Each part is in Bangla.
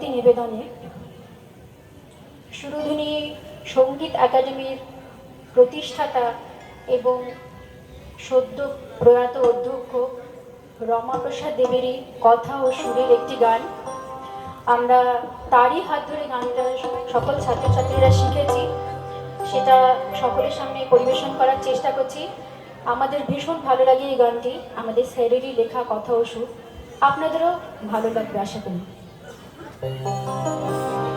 ভক্তি নিবেদনে সুরধুনী সংগীত একাডেমির প্রতিষ্ঠাতা এবং সদ্য প্রয়াত অধ্যক্ষ রমাপ্রসাদ দেবেরই কথা ও সুরের একটি গান। আমরা তারই হাত ধরে গানটা সকল ছাত্রছাত্রীরা শিখেছি। সেটা সকলের সামনে পরিবেশন করার চেষ্টা করছি। আমাদের ভীষণ ভালো লাগে এই গানটি। আমাদের স্যারেরই লেখা কথা ও সুর। আপনাদেরও ভালো লাগবে, আশা করি। Música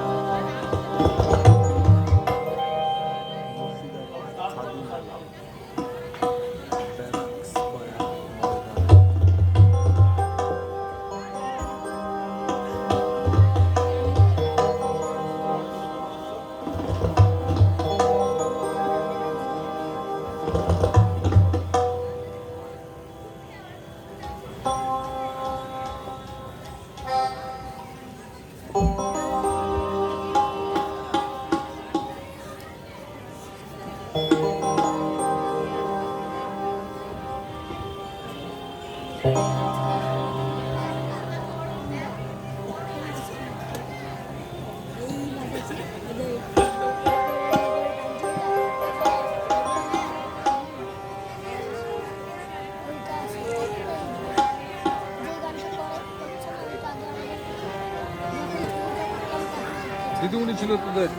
দিদিমণি ছিল তোদের।